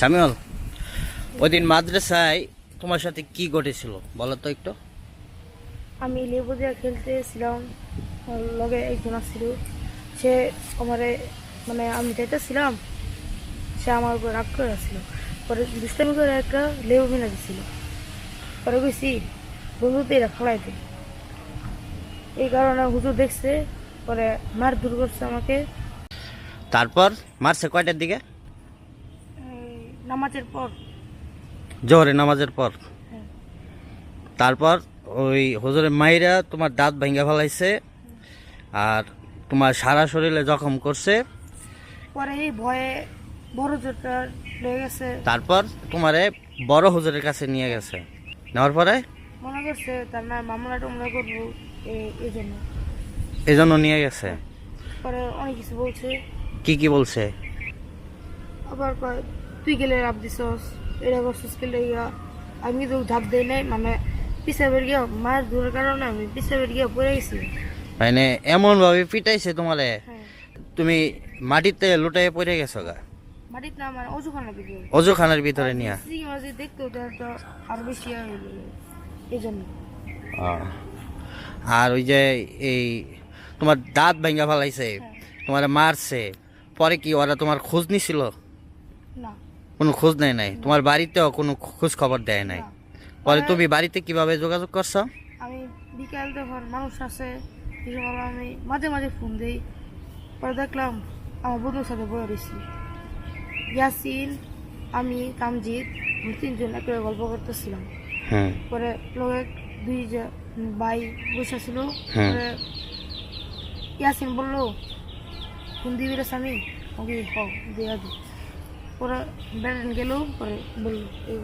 সামিউল ওই দিন মাদ্রাসায় তোমার সাথে কি ঘটেছিল? বলো তো একটু। আমি লেবু দিয়ে খেলতেছিলাম লগে একজন আসছিল। সে আমারে মানে আমি যাইতেছিলাম সে আমার উপর রাগ করে আসছিল। পরে দুষ্টামি করে একটা লেবু মিলা দিছিল। পরে গেছি বন্ধুতে এরা খেলাইতে এই কারণে হুজুর দেখছে পরে মার দূর করছে আমাকে। তারপর মারছে কয়টার দিকে? নামাজের পর। জোহরে নামাজের পর। হ্যাঁ। তারপর ওই হুজুরের মাইরা তোমার দাঁত ভেঙে ফেলাইছে আর তোমার সারা শরীরে জখম করছে। পরে এই ভয়ে বড় জোরটা লেগে গেছে। তারপর তোমারে বড় হুজুরের কাছে নিয়ে গেছে। নেওয়ার পরে? মনে করছে তার না মামলা টামলা করব এই- এই জন্য। এই জন্য নিয়ে গেছে। পরে অনেক কিছু বলছে। কি কি বলছে? আবার কয় তুই গেলে লাভ দিছস। এটা করছিস গেলে গিয়া আমি কিন্তু ধাপ দেই নাই মানে পিছা বের গিয়া মায়ের দূরের কারণে আমি পিছা বের গিয়া পড়ে গেছি। মানে এমন ভাবে পিটাইছে তোমারে? হ্যাঁ। তুমি মাটিতে লুটাই পড়ে গেছো গা? মাটির না মানে অজুখানা ভিতরে। অজুখানার ভিতরে নিয়ে? মাঝে দেখতে একটা আরও বেশি এই জন্য। আর ওই যে এই তোমার দাঁত ভেঙে ফেলাইছে তোমার মারছে পরে কি ওরা তোমার খোঁজ নিছিল? না। কোনো খোঁজ নেয় নাই। তোমার বাড়িতেও কোনো খোঁজ খবর দেয় নাই। পরে তুমি বাড়িতে কীভাবে যোগাযোগ করছ? আমি বিকাল যখন মানুষ আছে আমি মাঝে মাঝে ফোন দিই। পরে দেখলাম আমার বন্ধুর সাথে বয়ে রয়েছি। ইয়াসিন আমি কামজিৎ তিনজন একেবারে গল্প করতেছিলাম। পরে লোকে দুই যে ভাই বসে ছিল হুম। পরে ইয়াসিন বলল ফোন দিবি রে স্বামী? ওকে হ দিয়া দি পরে বেড়ান গেল পরে বলল এই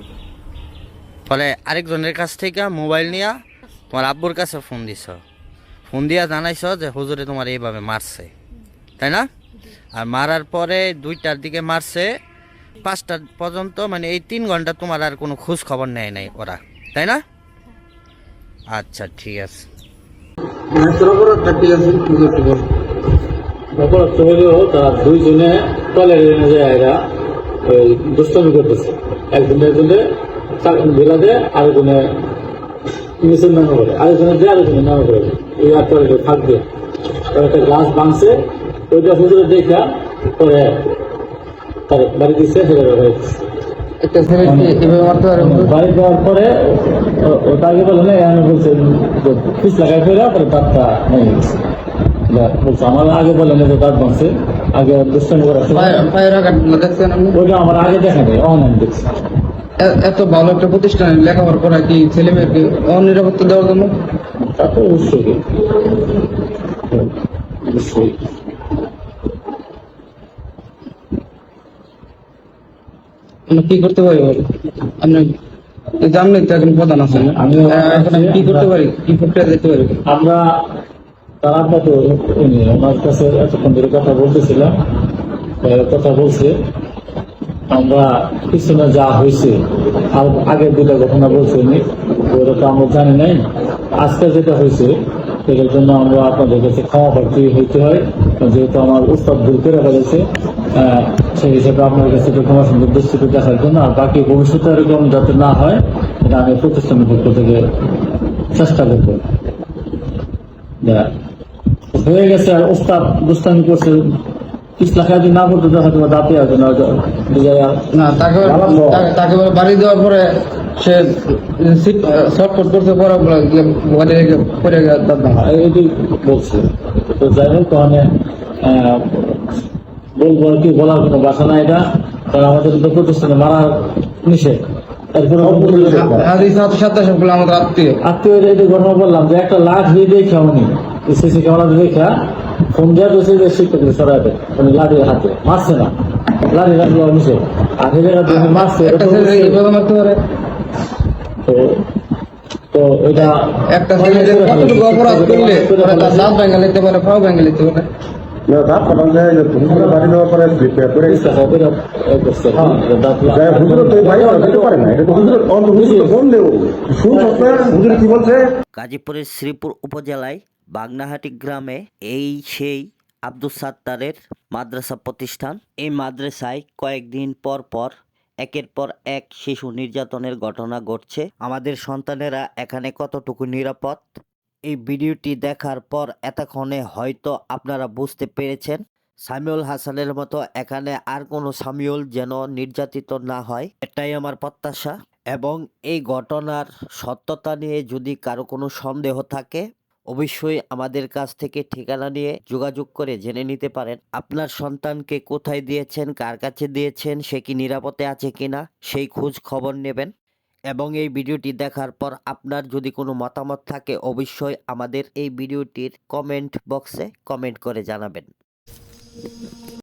আরেকজনের কাছ থেকে মোবাইল নিয়া তোমার আব্বুর কাছে ফোন দিছ। ফোন দিয়া জানাইছ যে হুজুরে তোমার এইভাবে মারছে। তাই না? আর মারার পরে দুইটার দিকে মারছে। পাঁচটা পর্যন্ত মানে এই তিন ঘণ্টা তোমার আর কোনো খোঁজ খবর নেয় নাই ওরা। তাই না? আচ্ছা ঠিক আছে। তারা দুইজনে টয়লেটে যায় দুষ্টমি করতেছে। একজনে একজনে বেলা দেয় আরেকজনে নিচের নামে করে। আরেকজনে দেয় আরেকজনে নামে করে। এই টয়লেটে ফাঁক দিয়ে। একটা গ্লাস ভাঙছে ওইটা হুজুরে দেখা পরে তার বাড়ি দিচ্ছে বাড়ি দিচ্ছে একটা ছেলেকে এভাবে মারতে পারে বাড়ি দেওয়ার পরে ও- ও তাকে বলে না আমি বলছি পিস লাগাই ফেরা পরে দাঁতটা ভেঙে গেছে। বলছে আমার আগে বলে না যে দাঁত ভাঙছে। আগে দুষ্টামি আপনি ওইটা আমার আগে দেখা নেই অন আমি দেখছি এত ভালো একটা প্রতিষ্ঠানে লেখাপড়া করা কি ছেলে মেয়েকে অনিরাপত্তা দেওয়ার জন্য? তা তো অবশ্যই। অবশ্যই। আমরা কি করতে পারি বল আপনি জানলেন তো এখন প্রধান আছেন। আহ, এখন আমি কি করতে পারি? কি প্রক্রিয়া দিতে পারি? আমরা তারা তো উনি ওনার কাছে এতক্ষণ ধরে কথা বলতেছিলাম কথা বলছে আমরা পিছনে যা হয়েছে আর আগের দুটা ঘটনা বলছে উনি ওটা তো আমরা জানি নাই। আজকে যেটা হয়েছে সেটার জন্য আমরা আপনাদের কাছে ক্ষমা প্রার্থী হইতে হয়। যেহেতু আমার উস্তাদ ভুল করে ফেলেছে সেই হিসেবে আপনার কাছে একটু ক্ষমা সুন্দর দৃষ্টিতে দেখার জন্য আর বাকি ভবিষ্যতে এরকম যাতে না হয় এটা আমি প্রতিষ্ঠানের পক্ষ থেকে চেষ্টা করব। যা, হয়ে গেছে আর ওস্তাদ দুস্তানি করছে। পিছলা না করতে দাঁতে না না তাকে তাকে- বাড়ি দেওয়ার পরে সে শর্টকট করতে পরে বলে পরে গিয়ে দাঁত। ভাঙা। এটি বলছে। তো যাই হোক ওখানে বলব আর কি বলার কোনো বাসা না এটা। কারণ আমাদের তো প্রতিষ্ঠানে মারা নিষেধ। আত্মীয়। আত্মীয় এই ঘটনা বললাম যে একটা লাশ দিয়ে দেখে উনি সিসি ক্যামেরা দেখা ফোন দেওয়া শিক্ষক সরাইতে উনি লাঠির হাতে মারছে না। লাঠি রাখল নিচে আর সেই মারছে তো ছেলে অবশ্যই- এইভাবে মারতে পারে তো তো এটা একটা ছেলে যে কতটুকু অপরাধ করলে দাঁত ভেঙে নিতে পারে পাও ভেঙে নিতে পারে। না তার যায় যে বাড়ি দেওয়ার পরে পড়ে গেছে যাই তো এই বাড়ি পারে না এটা তো অন্ত হুজুরে ফোন দেব শুন হুজুরে কি বলছে? গাজীপুরের শ্রীপুর উপজেলায় বাগনাহাটি গ্রামে এই সেই আব্দুল সাত্তারের মাদ্রাসা প্রতিষ্ঠান। এই মাদ্রাসায় কয়েকদিন পর পর, একের পর এক শিশু নির্যাতনের ঘটনা ঘটছে। আমাদের সন্তানেরা এখানে কতটুকু নিরাপদ? এই ভিডিওটি দেখার পর এতক্ষণে হয়তো আপনারা বুঝতে পেরেছেন, সামিউল হাসানের মতো এখানে আর কোনো সামিউল যেন নির্যাতিত না হয়। এটাই আমার প্রত্যাশা। এবং এই ঘটনার সত্যতা নিয়ে যদি কারও কোনো সন্দেহ থাকে অবশ্যই আমাদের কাছ থেকে ঠিকানা নিয়ে যোগাযোগ করে জেনে নিতে পারেন, আপনার সন্তানকে কোথায় দিয়েছেন, কার কাছে দিয়েছেন, সে কি নিরাপদে আছে কিনা, সেই খোঁজ খবর নেবেন এবং এই ভিডিওটি দেখার পর আপনার যদি কোনো মতামত থাকে, অবশ্যই আমাদের এই ভিডিওটির কমেন্ট বক্সে কমেন্ট করে জানাবেন।